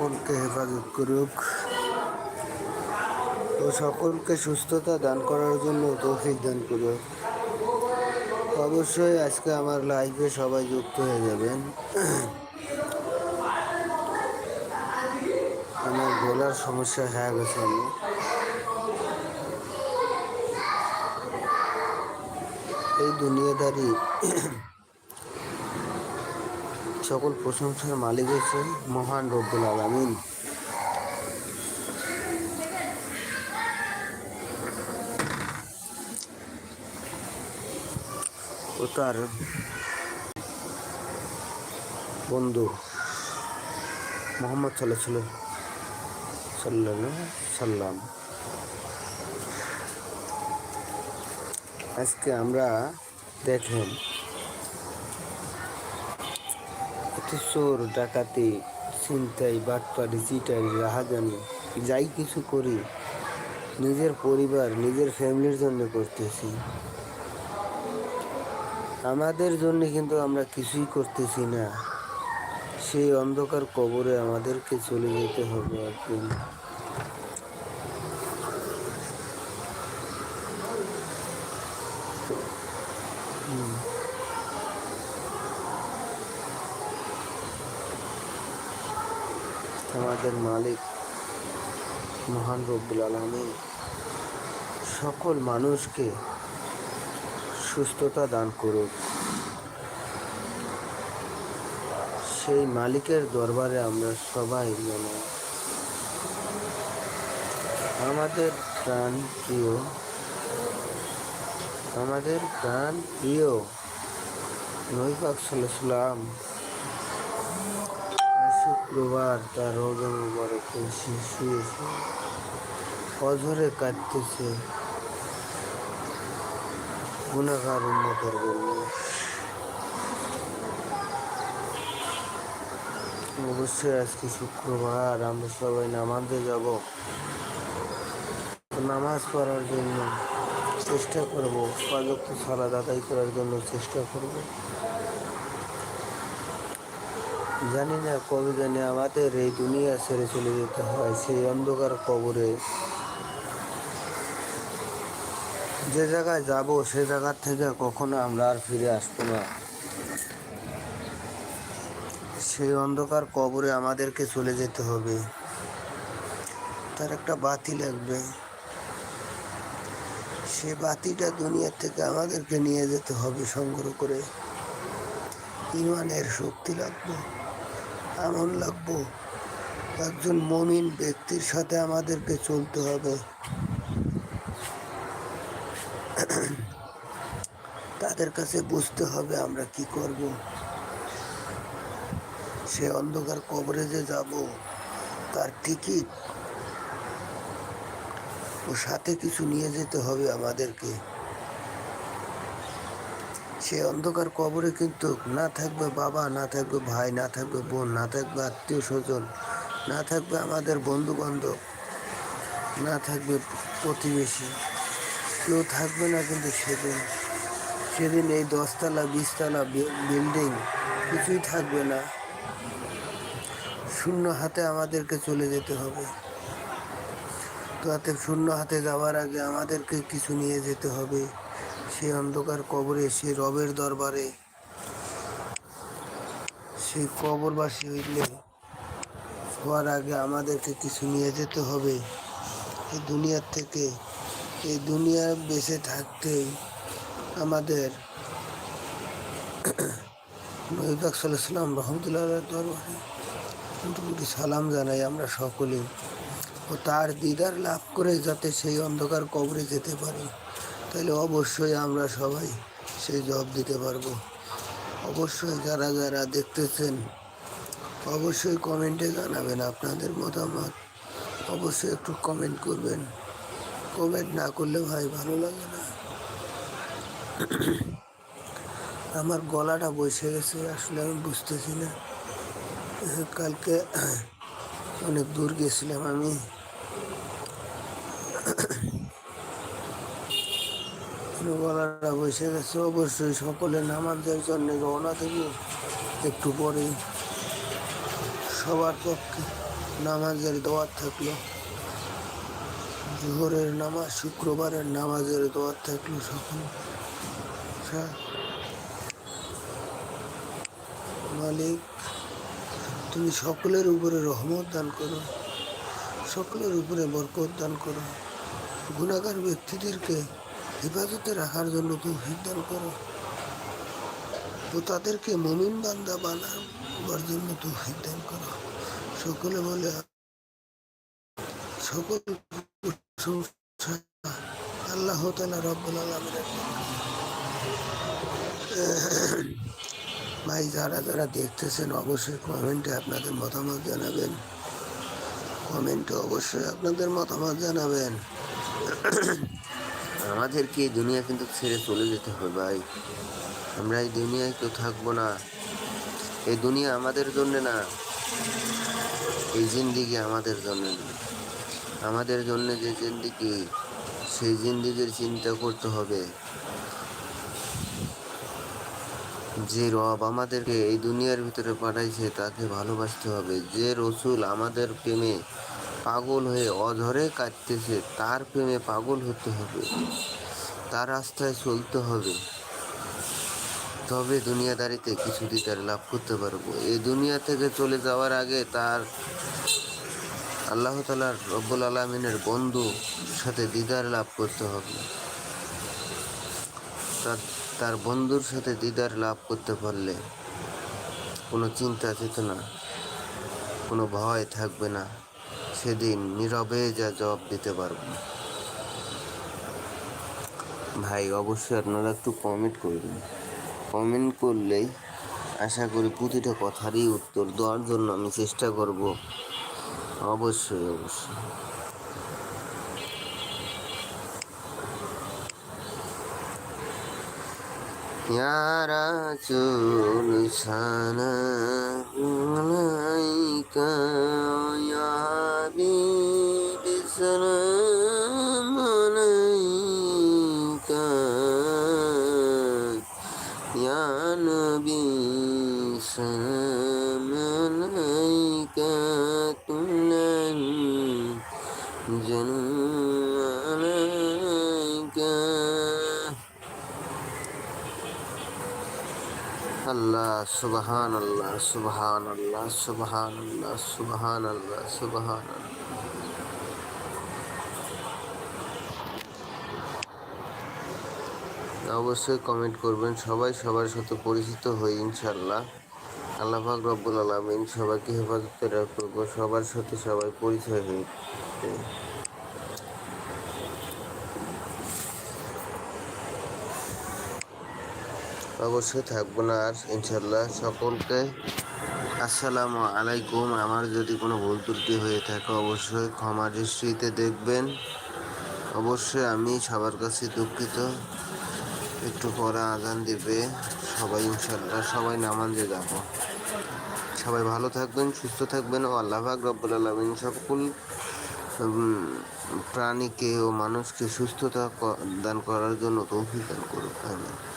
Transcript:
সকলকে হেফাজত করুক। ও সকলকে সুস্থতা দান করার জন্য তৌফিক দান করুক। অবশ্যই আজকে আমার লাইফে সবাই যুক্ত হয়ে যাবেন। আমার গলার সমস্যা হয়ে গেছে আমি এই দুনিয়াদারি সকল প্রশংসার মালিক হচ্ছেন মহান রব্বুল আলমিন। ও তার বন্ধু মোহাম্মদ সাল্লাহ সাল্লাহ সাল্লাম। আজকে আমরা দেখেন চোর ডাকাতি, ছিনতাই বাটপারি ডিজিটাল রাহাজানি, যাই কিছু করি, নিজের পরিবার, নিজের ফ্যামিলির জন্য করতেছি। আমাদের জন্য কিন্তু আমরা কিছুই করতেছি না। সেই অন্ধকার কবরে আমাদেরকে চলে যেতে হবে একদিন। আমাদের মালিক, মহান রব্বুল আলমী সকল মানুষকে সুস্থতা দান করুক। সেই মালিকের দরবারে আমরা সবাই যেন আমাদের প্রাণ প্রিয়, আমাদের প্রাণ প্রিয় নৈপাক সাল্লাম শুক্রবার তার রোজা মুবারকে শিশু এসে অঝরে কাটতেছে গুণাগার উন্নতের অবশ্যই আজকে শুক্রবার, আমরা সবাই নামাজে যাব। নামাজ পড়ার জন্য চেষ্টা করব পাঁচক্ত সালাদ আদায় করার জন্য চেষ্টা করব। জানি না কবে জানি আমাদের এই দুনিয়া ছেড়ে চলে যেতে হয়, সেই অন্ধকার কবরে। যে জায়গায় যাব, সে জায়গার থেকে কখনো আমরা আর ফিরে আসব না। সেই অন্ধকার কবরে আমাদেরকে চলে যেতে হবে। তার একটা বাতি লাগবে। সে বাতিটা দুনিয়ার থেকে আমাদেরকে নিয়ে যেতে হবে সংগ্রহ করে। ইমানের শক্তি লাগবে। এমন লাগবো। একজন মমিন ব্যক্তির সাথে আমাদেরকে চলতে হবে। তাদের কাছে বুঝতে হবে আমরা কি করব। সে অন্ধকার কবরে যে যাব। তার টিকিট ও সাথে কিছু নিয়ে যেতে হবে আমাদেরকে। সে অন্ধকার কবরে কিন্তু না থাকবে বাবা, না থাকবে ভাই, না থাকবে বোন, না থাকবে আত্মীয় স্বজন, না থাকবে আমাদের বন্ধু বান্ধব না থাকবে প্রতিবেশী। কেউ থাকবে না কিন্তু সেদিন। সেদিন এই দশতলা, বিশতলা বিল্ডিং কিছুই থাকবে না। শূন্য হাতে আমাদেরকে চলে যেতে হবে। তো হাতে শূন্য হাতে যাওয়ার আগে আমাদেরকে কিছু নিয়ে যেতে হবে। সেই অন্ধকার কবরে সে রবের দরবারে। সেই কবরবাসী হইলে হওয়ার আগে আমাদেরকে কিছু নিয়ে যেতে হবে। এই দুনিয়ার থেকে, এই দুনিয়া বেঁচে থাকতেই আমাদের নহিবাক সাল্লাম রহমতুল্লাহ দরবারে মোটামুটি সালাম জানাই আমরা সকলে। ও তার দিদার লাভ করে যাতে সেই অন্ধকার কবরে যেতে পারি। তাহলে অবশ্যই আমরা সবাই সেই জব দিতে পারব। অবশ্যই যারা যারা দেখতেছেন, অবশ্যই কমেন্টে জানাবেন আপনাদের মতামত। অবশ্যই একটু কমেন্ট করবেন। কমেন্ট না করলে ভাই ভালো লাগে না। আমার গলাটা বসে গেছে, আসলে আমি বুঝতেছি না। কালকে অনেক দূর গেছিলাম আমি। গলাটা বসে গেছে। অবশ্যই সকলে নামাজের জন্য রওনা দেব। একটু পরে সবার পক্ষে নামাজের দোয়ার থাকল। জোহরের নামাজ, শুক্রবারের নামাজের দোয়ার থাকল সকল। সা- মালিক, তুমি সকলের উপরে রহমত দান করো। সকলের উপরে বরকত দান করো। গুণাগার ব্যক্তিদেরকে হেফাজতে রাখার জন্য তৌফিক দান করো। ও তাদেরকে মমিন বান্দা বানাবার জন্য তৌফিক দান করো। সকলে বলে, সকল আল্লাহ তালা রব্বুল ভাই, যারা যারা দেখতেছেন, অবশ্যই কমেন্টে আপনাদের মতামত জানাবেন। কমেন্টে অবশ্যই আপনাদের মতামত জানাবেন। আমাদেরকে এই দুনিয়া কিন্তু ছেড়ে চলে যেতে হবে ভাই। আমরা এই দুনিয়ায় তো থাকব না। এই দুনিয়া আমাদের জন্য না, এই জিন্দিগি আমাদের জন্য না। আমাদের জন্য যে জিন্দিগি, সেই জিন্দিগির চিন্তা করতে হবে। যে রব আমাদেরকে এই দুনিয়ার ভিতরে পাঠাইছে, তাকে ভালোবাসতে হবে। যে রসুল আমাদের প্রেমে পাগল হয়ে অধরে কাটতেছে তার প্রেমে পাগল হতে হবে। তার রাস্তায় চলতে হবে। তবে দুনিয়াদারিতে কিছু দিদার লাভ করতে পারব। এই দুনিয়া থেকে চলে যাওয়ার আগে তার আল্লাহ তালার রব্বুল আলমিনের বন্ধু সাথে দিদার লাভ করতে হবে। তার বন্ধুর সাথে দিদার লাভ করতে পারলে কোনো চিন্তা চেতনা কোনো ভয় থাকবে না। সেদিন নীরবে যা জবাব দিতে পারব ভাই, অবশ্যই আপনারা একটু কমেন্ট করবেন। কমেন্ট করলেই আশা করি প্রতিটা কথারই উত্তর দেওয়ার জন্য আমি চেষ্টা করব। অবশ্যই অবশ্যই। ইয়ারা চুল সানা আল্লাহ সুবহান আল্লাহ সুবহান আল্লাহ সুবহান আল্লাহ সুবহান আল্লাহ সুবহান অবশ্যই কমেন্ট করবেন, সবাই সবার সাথে পরিচিত হই ইনশাল্লাহ আল্লাহ পাক রব্বুল আলমিন সবাইকে হেফাজতে রাখব সবার সাথে সবাই পরিচয় হই। অবশ্যই থাকব না আর ইনশাল্লাহ সকলকে আসসালামু আলাইকুম। আমার যদি কোনো ভুল ত্রুটি হয়ে থাকে, অবশ্যই ক্ষমা দৃষ্টিতে দেখবেন। অবশ্যই আমি সবার কাছে দুঃখিত। একটু পরে আজান দিবে সবাই ইনশাল্লাহ সবাই নামাজে যাব। সবাই ভালো থাকবেন, সুস্থ থাকবেন ও আল্লাহ পাক রব্বুল আলমিন সকল প্রাণীকে ও মানুষকে সুস্থতা দান করার জন্য তৌফিক দান করুক। আমিন।